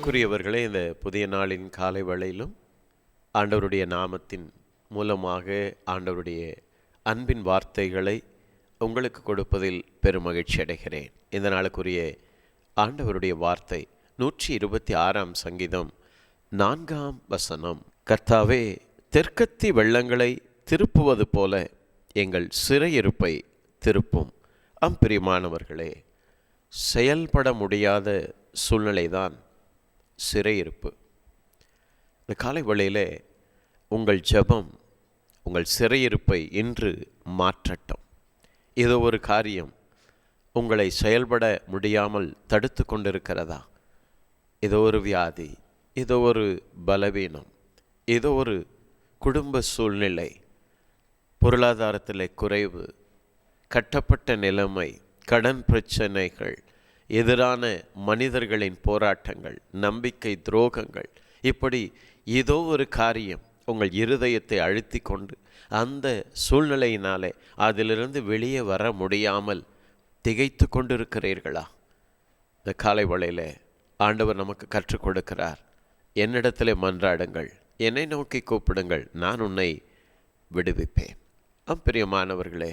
அன்புக்குரியவர்களே இந்த புதிய நாளின் காலை வேளையிலும் ஆண்டவருடைய நாமத்தின் மூலமாக ஆண்டவருடைய அன்பின் வார்த்தைகளை உங்களுக்கு கொடுப்பதில் பெருமகிழ்ச்சி அடைகிறேன். இந்த நாளுக்குரிய ஆண்டவருடைய வார்த்தை நூற்றி இருபத்தி ஆறாம் சங்கீதம் நான்காம் வசனம். கர்த்தாவே தெற்கத்தி வெள்ளங்களை திருப்புவது போல எங்கள் சிறையிருப்பை திருப்பும். அம்பிரியமானவர்களே செயல்பட முடியாத சூழ்நிலைதான் சிறையிருப்பு. இந்த காலை வேளையிலே உங்கள் ஜெபம் உங்கள் சிறையிருப்பை இன்று மாற்றட்டும். ஏதோ ஒரு காரியம் உங்களை செயல்பட முடியாமல் தடுத்து கொண்டிருக்கிறதா? ஏதோ ஒரு வியாதி ஏதோ ஒரு பலவீனம் ஏதோ ஒரு குடும்ப சூழ்நிலை பொருளாதாரத்தில் குறைவு கட்டப்பட்ட நிலைமை கடன் பிரச்சனைகள் எதிரான மனிதர்களின் போராட்டங்கள் நம்பிக்கை துரோகங்கள். இப்படி ஏதோ ஒரு காரியம் உங்கள் இருதயத்தை அழுத்தி கொண்டு அந்த சூழ்நிலையினாலே அதிலிருந்து வெளியே வர முடியாமல் திகைத்து கொண்டிருக்கிறீர்களா? இந்த காலை வேளையிலே ஆண்டவர் நமக்கு கற்றுக் கொடுக்கிறார். என்னிடத்தில் மன்றாடுங்கள். என்னை நோக்கி கூப்பிடுங்கள். நான் உன்னை விடுவிப்பேன். அப்பிரியமானவர்களே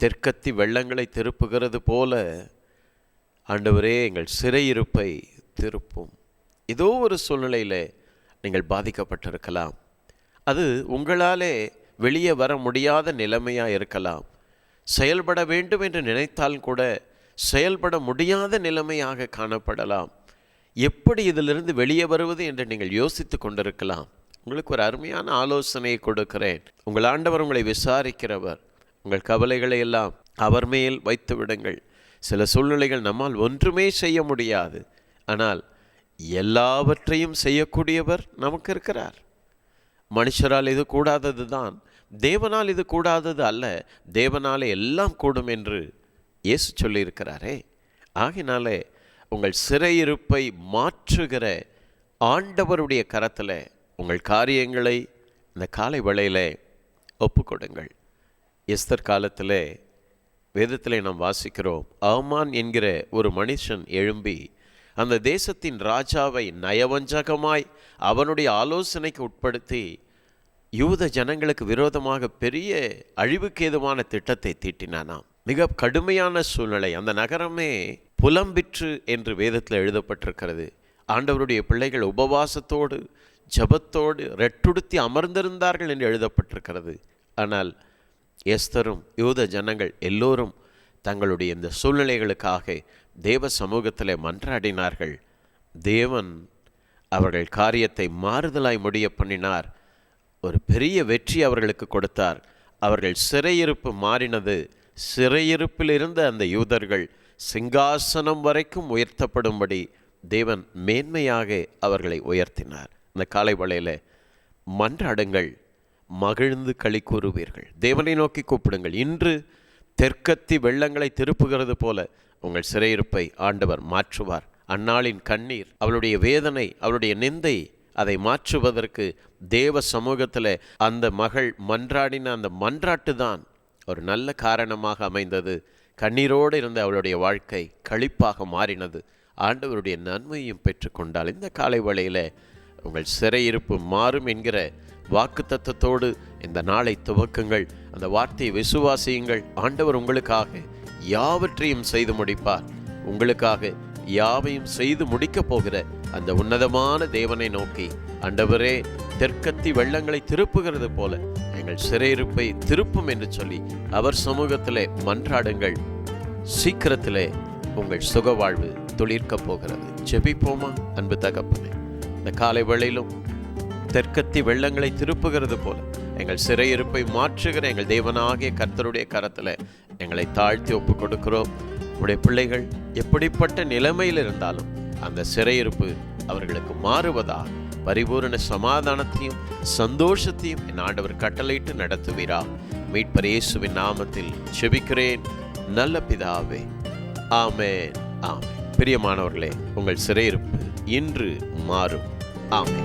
தெற்கத்தி வெள்ளங்களை திருப்புகிறது போல ஆண்டவரே எங்கள் சிறையிருப்பை திருப்பும். ஏதோ ஒரு சூழ்நிலையில் நீங்கள் பாதிக்கப்பட்டிருக்கலாம். அது உங்களாலே வெளியே வர முடியாத நிலைமையாக இருக்கலாம். செயல்பட வேண்டும் என்று நினைத்தால் கூட செயல்பட முடியாத நிலைமையாக காணப்படலாம். எப்படி இதிலிருந்து வெளியே வருவது என்று நீங்கள் யோசித்து கொண்டிருக்கலாம். உங்களுக்கு ஒரு அருமையான ஆலோசனையை கொடுக்கிறேன். உங்கள் ஆண்டவர் உங்களை விசாரிக்கிறவர். உங்கள் கவலைகளை எல்லாம் அவர் மேல் வைத்து விடுங்கள் சில சூழ்நிலைகள் நம்மால் ஒன்றுமே செய்ய முடியாது. ஆனால் எல்லாவற்றையும் செய்யக்கூடியவர் நமக்கு இருக்கிறார். மனுஷரால் இது கூடாதது தான். தேவனால் இது கூடாதது அல்ல. தேவனாலே எல்லாம் கூடும் என்று இயேசு சொல்லியிருக்கிறாரே. ஆகினாலே உங்கள் சிறையிருப்பை மாற்றுகிற ஆண்டவருடைய கரத்தில் உங்கள் காரியங்களை இந்த காலை வேளையில் ஒப்புக்கொடுங்கள். எஸ்தர் காலத்தில் வேதத்திலே நாம் வாசிக்கிறோம் ஆமான் என்கிற ஒரு மனுஷன் எழும்பி அந்த தேசத்தின் ராஜாவை நயவஞ்சகமாய் அவனுடைய ஆலோசனைக்கு உட்படுத்தி யூத ஜனங்களுக்கு விரோதமாக பெரிய அழிவுக்கேதுவான திட்டத்தை தீட்டினானாம். மிக கடுமையான சூழ்நிலை. அந்த நகரமே புலம்பிற்று என்று வேதத்தில் எழுதப்பட்டிருக்கிறது. ஆண்டவருடைய பிள்ளைகள் உபவாசத்தோடு ஜபத்தோடு ரெட்டுடுத்தி அமர்ந்திருந்தார்கள் என்று எழுதப்பட்டிருக்கிறது. ஆனால் எஸ்தரும் யூத ஜனங்கள் எல்லோரும் தங்களுடைய இந்த சூழ்நிலைகளுக்காக தேவ சமூகத்தில் மன்றாடினார்கள். தேவன் அவர்கள் காரியத்தை மாறுதலாய் முடிய பண்ணினார். ஒரு பெரிய வெற்றி அவர்களுக்கு கொடுத்தார். அவர்கள் சிறையிருப்பு மாறினது. சிறையிருப்பில் இருந்த அந்த யூதர்கள் சிங்காசனம் வரைக்கும் உயர்த்தப்படும்படி தேவன் மேன்மையாக அவர்களை உயர்த்தினார். இந்த காலை வேளையில் மன்றாடுங்கள். மகிழ்ந்து களி கூறுவீர்கள். தேவனை நோக்கி கூப்பிடுங்கள். இன்று தெற்கத்தி வெள்ளங்களை திருப்புகிறது போல உங்கள் சிறையிருப்பை ஆண்டவர் மாற்றுவார். அந்நாளின் கண்ணீர் அவளுடைய வேதனை அவளுடைய நிந்தை அதை மாற்றுவதற்கு தேவ சமூகத்தில் அந்த மகள் மன்றாடின அந்த மன்றாட்டு தான் ஒரு நல்ல காரணமாக அமைந்தது. கண்ணீரோடு இருந்த அவளுடைய வாழ்க்கை களிப்பாக மாறினது. ஆண்டவருடைய நன்மையும் பெற்றுக்கொண்டால் இந்த காலை வழியில் உங்கள் சிறையிருப்பு மாறும் என்கிற வாக்கு தத்தத்தோடு இந்த நாளை துவக்குங்கள். அந்த வார்த்தையை விசுவாசியுங்கள். ஆண்டவர் உங்களுக்காக யாவற்றையும் செய்து முடிப்பார். உங்களுக்காக யாவையும் செய்து முடிக்கப் போகிற அந்த உன்னதமான தேவனை நோக்கி. அண்டவரே தெற்கத்தி வெள்ளங்களை திருப்புகிறது போல எங்கள் சிறையிருப்பை திருப்பும் என்று சொல்லி அவர் சமூகத்திலே மன்றாடுங்கள். சீக்கிரத்திலே உங்கள் சுக வாழ்வு துளிர்க்கப் போகிறது. ஜெபிப்போமா? அன்பு தகப்பனே இந்த காலை வேளையிலும் தெற்கத்தி வெள்ளங்களை திருப்புகிறது போல. எங்கள் சிறையிருப்பை மாற்றுகிற எங்கள் தேவனாகிய கர்த்தருடைய கரத்தில் எங்களை தாழ்த்தி ஒப்பு கொடுக்கிறோம் உடைய பிள்ளைகள் எப்படிப்பட்ட நிலைமையில் இருந்தாலும் அந்த சிறையிருப்பு அவர்களுக்கு மாறுவதாக பரிபூரண சமாதானத்தையும் சந்தோஷத்தையும் என் ஆண்டவர் கட்டளையிட்டு நடத்துவீரா. மீட்பர் இயேசுவின் நாமத்தில் செபிக்கிறேன். நல்ல பிதாவே ஆமே ஆமே பிரியமானவர்களே உங்கள் சிறையிருப்பு இன்று மாறும். ஆமே